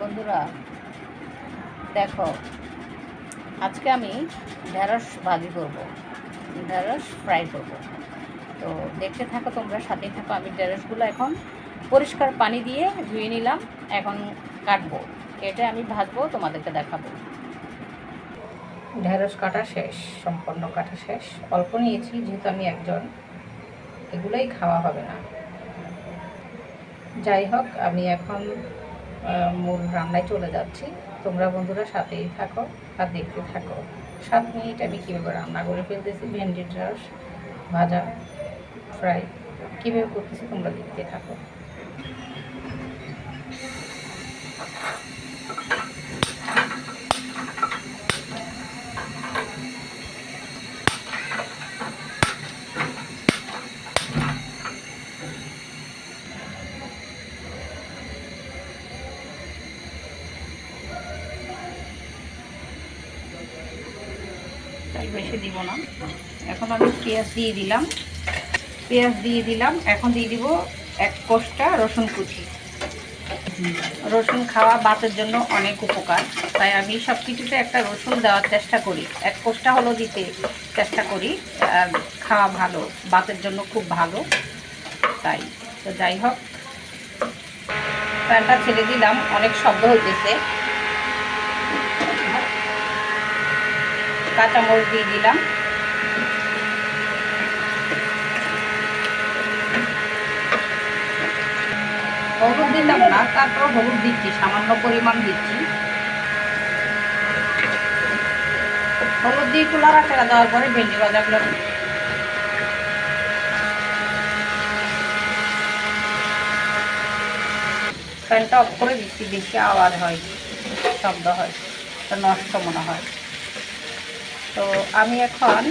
বন্ধুরা, দেখো, আজকে আমি ঢেঁড়স ভাজি করব, ঢেঁড়স ফ্রাই করব। তো দেখতে থাকো তোমরা সাথে থাকো, আমি ঢেঁড়সগুলো এখন পরিষ্কার পানি দিয়ে ধুয়ে নিলাম, এখন কাটবো। কেটে আমি ভাজবো, তোমাদেরকে দেখাবো। ঢেঁড়স কাটা শেষ, সম্পূর্ণ কাটা শেষ। অল্প নিয়েছি, যেহেতু আমি একজন, এগুলোই খাওয়া হবে না। যাই হোক, আমি এখন মূল রান্নায় চলে যাচ্ছি। তোমরা বন্ধুরা সাথেই থাকো আর দেখতে থাকো। সাত মিনিট আমি কীভাবে রান্না করে ফেলতেছি? ভেন্ডির রস, ভাজা ফ্রাই কীভাবে করতেছি তোমরা দেখতে থাকো। তাই বেশি দিব না। এখন আমি পেঁয়াজ দিয়ে দিলাম। পেঁয়াজ দিয়ে দিলাম। এখন দিয়ে দিব এক কোষটা রসুন কুচি। রসুন খাওয়া বাতের জন্য অনেক উপকার। তাই আমি সব কিছুতে একটা রসুন দেওয়ার চেষ্টা করি। এক কোষটা হলো দিতে চেষ্টা করি। আর খাওয়া ভালো বাতের জন্য খুব ভালো। তাই। তো যাই হোক, প্যানটা ছেড়ে দিলাম। অনেক শব্দ হইতেছে। কাঁচামরিচ দিয়ে দিলাম। হলুদ দিলাম না তারপর হলুদ দিচ্ছি, সামান্য পরিমাণ দিচ্ছি। হলুদ দিয়ে একটু লাড়াচাড়া দেওয়ার পরে ভেন্ডি ভাজাগুলো। ফ্যানটা অফ করে দিচ্ছি, বেশি আওয়াজ হয়, শব্দ হয় নষ্ট মনে হয়। তো আমি এখন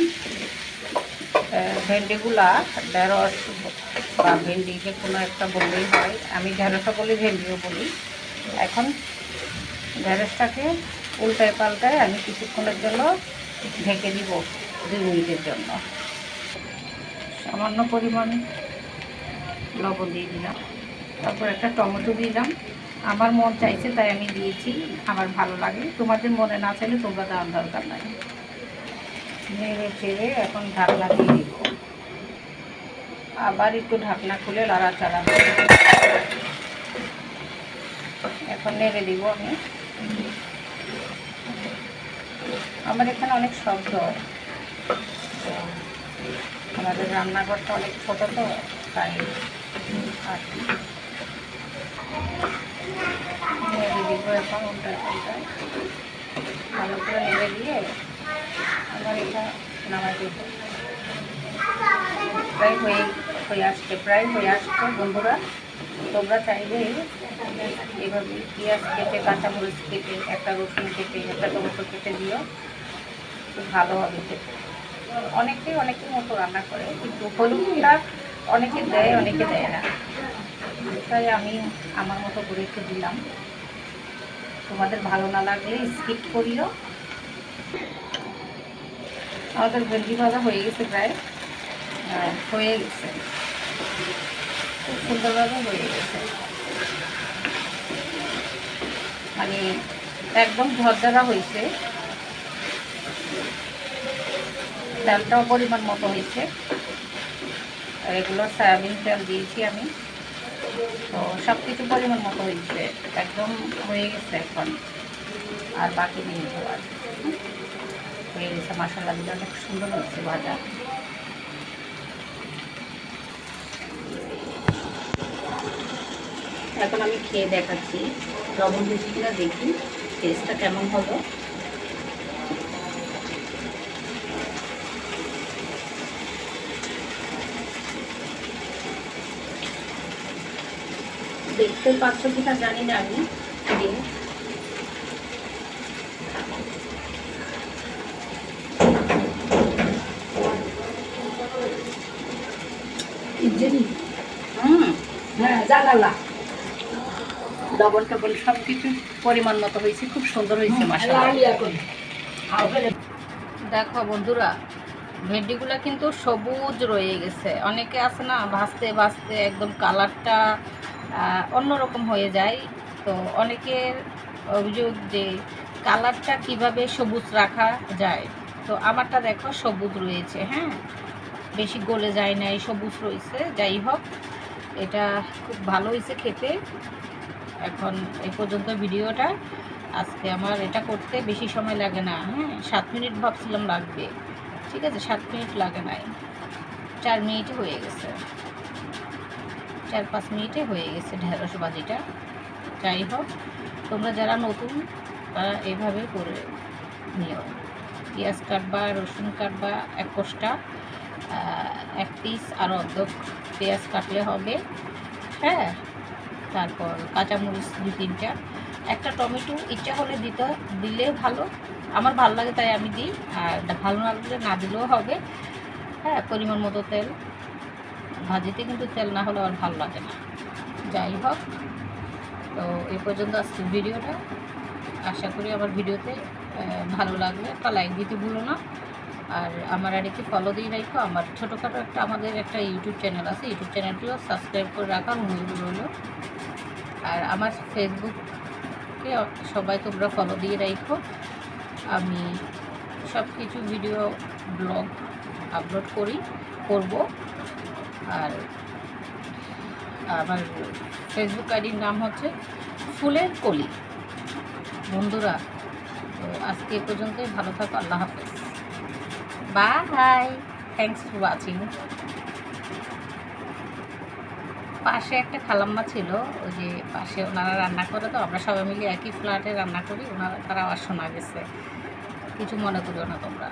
ভেন্ডিগুলা, ঢেঁড়স বা ভেন্ডি যে কোনো একটা বললেই হয়। আমি ঢেঁড়সও বলি, ভেন্ডিও বলি। এখন ঢেঁড়সটাকে উল্টায় পাল্টায় আমি কিছুক্ষণের জন্য ঢেকে দিব দুই মিনিটের জন্য। সামান্য পরিমাণ লবণ দিয়ে দিলাম। তারপর একটা টমেটো দিলাম। আমার মন চাইছে, তাই আমি দিয়েছি। আমার ভালো লাগে। তোমাদের মনে না চাইলে তোমরা দেওয়ার দরকার নাই। নেড়ে চেড়ে এখন ঢাকনা দিয়ে দিব। আবার একটু ঢাকনা খুলে লাড়াচাড়া এখন নেড়ে দিব আমি। আমার এখানে অনেক শব্দ। আমাদের রান্নাঘরটা অনেক ছোট তো, তাই আর। নেড়ে দিব এখন পাল্টায়। ভালো করে নেড়ে দিয়ে আবার এটা দেবো প্রায় হয়ে হয়ে আসছে, প্রায় হয়ে আসছে বন্ধুরা। তোমরা চাইলে এভাবে পেঁয়াজ কেটে, কাঁচামরিচ কেটে, একটা রসুন কেটে, একটা টমেটো কেটে দিও। খুব ভালো হবে খেতে। অনেকে, অনেকের মতো রান্না করে, কিন্তু হলুদটা অনেকে দেয় অনেকে দেয় না। তাই আমি আমার মতো করে একটু দিলাম। তোমাদের ভালো না লাগলে স্কিপ করিও। আমাদের ভেন্ডি ভাজা হয়ে গেছে প্রায় হ্যাঁ, হয়ে গেছে। খুব সুন্দরভাবে হয়ে গেছে। মানে একদম ঝরঝরা হয়েছে। তেলটাও পরিমাণ মতো হয়েছে। এগুলো সয়াবিন তেল দিয়েছি আমি। তো সব কিছু পরিমাণ মতো হয়েছে। একদম হয়ে গেছে এখন। আর বাকি নিয়ে যাওয়ার হয়ে গেছে মশলা দিলে অনেক সুন্দর হয়েছে ভাজা। এখন আমি খেয়ে দেখাচ্ছি। লবণ বেশি কিনা দেখি টেস্টটা কেমন হলো? দেখতে পাচ্ছ কিনা জানি না আমি হুম। হ্যাঁ জানালা। লবণ টবণ সব কিছু পরিমাণ মতো হয়েছে খুব সুন্দর হয়েছে দেখো বন্ধুরা ভেন্ডিগুলো কিন্তু সবুজ রয়ে গেছে। অনেকে আছে না ভাজতে ভাজতে একদম কালারটা অন্যরকম হয়ে যায়। তো অনেকের অভিযোগ যে কালারটা কীভাবে সবুজ রাখা যায়। তো আমারটা দেখো সবুজ রয়েছে হ্যাঁ? বেশি গলে যায় না নাই সবুজ রয়েছে, যাই হোক, এটা খুব ভালো হয়েছে খেতে। এখন এই পর্যন্ত ভিডিওটা। আজকে আমার এটা করতে বেশি সময় লাগে না হ্যাঁ সাত মিনিট ভাবছিলাম লাগবে। ঠিক আছে, সাত মিনিট লাগে নাই। চার মিনিটে হয়ে গেছে। চার পাঁচ মিনিটে হয়ে গেছে ঢেঁড়স বাজিটা যাই হোক, তোমরা যারা নতুন, তারা এইভাবে করে নিও। পেঁয়াজ কাটবা, রসুন কাটবা, এক কোষ্টা। এক পিস আর অর্ধেক পেঁয়াজ কাটলে হবে। হ্যাঁ? তারপর কাঁচামরিচ দু তিনটা। একটা টমেটো ইচ্ছা হলে দিতে দিলে ভালো। আমার ভালো লাগে তাই আমি দিই। আর ভালো না লাগলে না দিলেও হবে। হ্যাঁ পরিমাণ মতো তেল। ভাজিতে কিন্তু তেল না হলে আর ভালো লাগে না। যাই হোক, তো এ পর্যন্ত আজকে ভিডিওটা। আশা করি আমার ভিডিওতে ভালো লাগলে একটা লাইক দিতে ভুলো না। আর আমার আর ফলো দিয়ে রাখো। আমার ছোটোখাটো একটা আমাদের একটা ইউটিউব চ্যানেল আছে। ইউটিউব চ্যানেলটিও সাবস্ক্রাইব করে রাখার অনুরোধ রইল আর আমার ফেসবুককে সবাই তোমরা ফলো দিয়ে রাখো। আমি সব কিছু ভিডিও ব্লগ আপলোড করি, করব। আর আমার ফেসবুক আইডির নাম হচ্ছে ফুলের কলি। বন্ধুরা, তো আজকে পর্যন্তই। ভালো থাকো, আল্লাহ হাফেজ। বাই থ্যাংকস ফর ওয়াচিং পাশে একটা খালাম্মা ছিল, ওই যে পাশে ওনারা রান্না করে তো, আমরা সবাই মিলে একই ফ্ল্যাটে রান্না করি, ওনারা তারা আবার শোনা গেছে। কিছু মনে করিও না তোমরা।